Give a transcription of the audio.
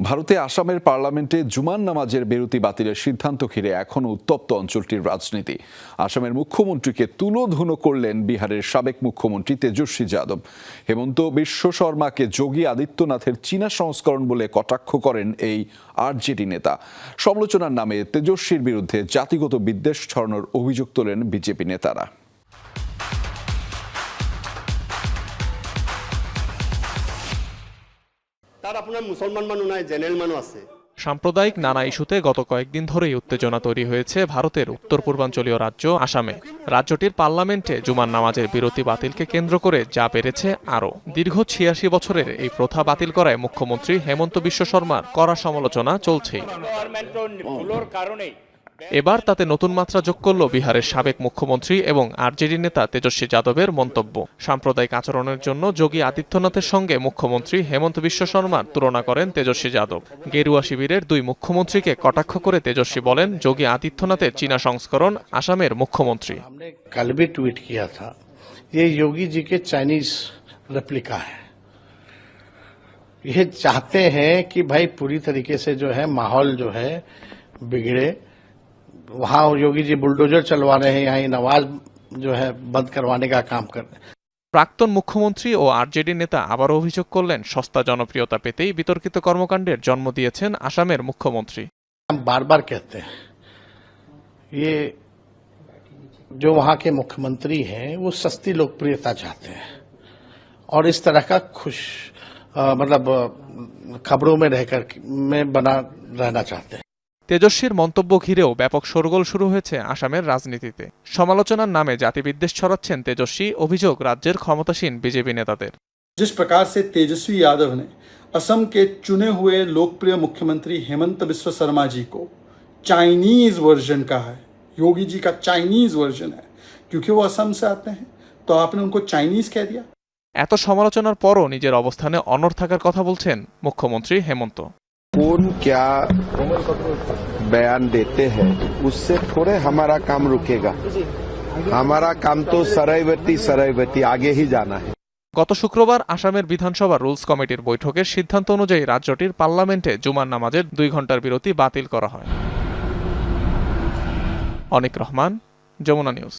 ভারতে আসামের পার্লামেন্টে জুমান নামাজের বিরতি বাতিলের সিদ্ধান্ত ঘিরে এখনও উত্তপ্ত অঞ্চলটির রাজনীতি। আসামের মুখ্যমন্ত্রীকে তুলোধুনো করলেন বিহারের সাবেক মুখ্যমন্ত্রী তেজস্বী যাদব। হেমন্ত বিশ্ব শর্মাকে যোগী আদিত্যনাথের চীনা সংস্করণ বলে কটাক্ষ করেন এই আরজেডি নেতা। সমালোচনার নামে তেজস্বীর বিরুদ্ধে জাতিগত বিদ্বেষ ছড়ানোর অভিযোগ তোলেন বিজেপি নেতারা। তাত আপনার মুসলমান মানুষ নাই জেনারেল মানুষ আছে। সাম্প্রদায়িক নানা ইস্যুতে গত কয়েকদিন ধরেই উত্তেজনা তৈরি হয়েছে ভারতের উত্তর পূর্বাঞ্চলীয় রাজ্য আসামে। রাজ্যটির পার্লামেন্টে জুমার নামাজের বিরতি বাতিলকে কেন্দ্র করে যা বেড়েছে আরও। দীর্ঘ ছিয়াশি বছরের এই প্রথা বাতিল করায় মুখ্যমন্ত্রী হেমন্ত বিশ্ব শর্মার কড়া সমালোচনা চলছেই। এবার তাতে নতুন মাত্রা যোগ করল বিহারের সাবেক মুখ্যমন্ত্রী এবং আরজেডি নেতা তেজস্বী যাদবের মন্তব্য সাম্প্রদায়িক আচরণের জন্য যোগী আদিত্যনাথের সঙ্গে মুখ্যমন্ত্রী হেমন্ত বিশ্ব শর্মার তুলনা করেন তেজস্বী যাদব গেরুয়া শিবিরের দুই মুখ্যমন্ত্রীকে কটাক্ষ করে তেজস্বী বলেন যোগী আদিত্যনাথের চীনা সংস্করণ আসামের মুখ্যমন্ত্রী हमने कल भी ट्वीट किया था ये योगी जी के चाइनीज रेप्लिका है ये चाहते हैं कि भाई पूरी तरीके से जो है माहौल जो है बिगड़े वहां योगी जी बुलडोजर चलवा रहे हैं यहाँ ये नवाज जो है बंद करवाने का काम कर रहे हैं প্রাক্তন মুখ্যমন্ত্রী ও আরজেডি নেতা আবারও অভিযোগ করলেন সস্তা জনপ্রিয়তা পেতেই বিতর্কিত কর্মকাণ্ডের জন্ম দিয়েছেন আসামের মুখ্যমন্ত্রী हम बार बार कहते हैं ये जो वहां के मुख्यमंत्री हैं वो सस्ती लोकप्रियता चाहते हैं और इस तरह का खुश अ, मतलब अ, खबरों में रहकर में बना रहना चाहते हैं তেজস্বীর মন্তব্য ঘিরেও ব্যাপক শোরগোল শুরু হয়েছে আসামের রাজনীতিতে সমালোচনার নামে জাতিবিদ্বেষ ছড়াচ্ছেন তেজস্বী অভিযোগ রাজ্যের ক্ষমতাসীন বিজেপি নেতাদের जिस प्रकार से तेजस्वी यादव ने असम के चुने हुए लोकप्रिय मुख्यमंत्री हेमंत बिस्व शर्मा जी को चाइनीज वर्जन कहा है योगी जी का चाइनीज वर्जन है क्योंकि वो असम से आते हैं तो आपने उनको चाइनीज कह दिया এত সমালোচনার পরও নিজের অবস্থানে অনড় থাকার কথা বলছেন মুখ্যমন্ত্রী হেমন্ত कौन क्या बयान देते हैं उससे थोड़े हमारा काम रुकेगा हमारा काम तो सरायवती सरायवती आगे ही जाना है গত শুক্রবার আসামের বিধানসভা রুলস কমিটির বৈঠকের সিদ্ধান্ত অনুযায়ী রাজ্যটির পার্লামেন্টে জুমার নামাজের দুই ঘন্টার বিরতি বাতিল করা হয় অনিক রহমান যমুনা নিউজ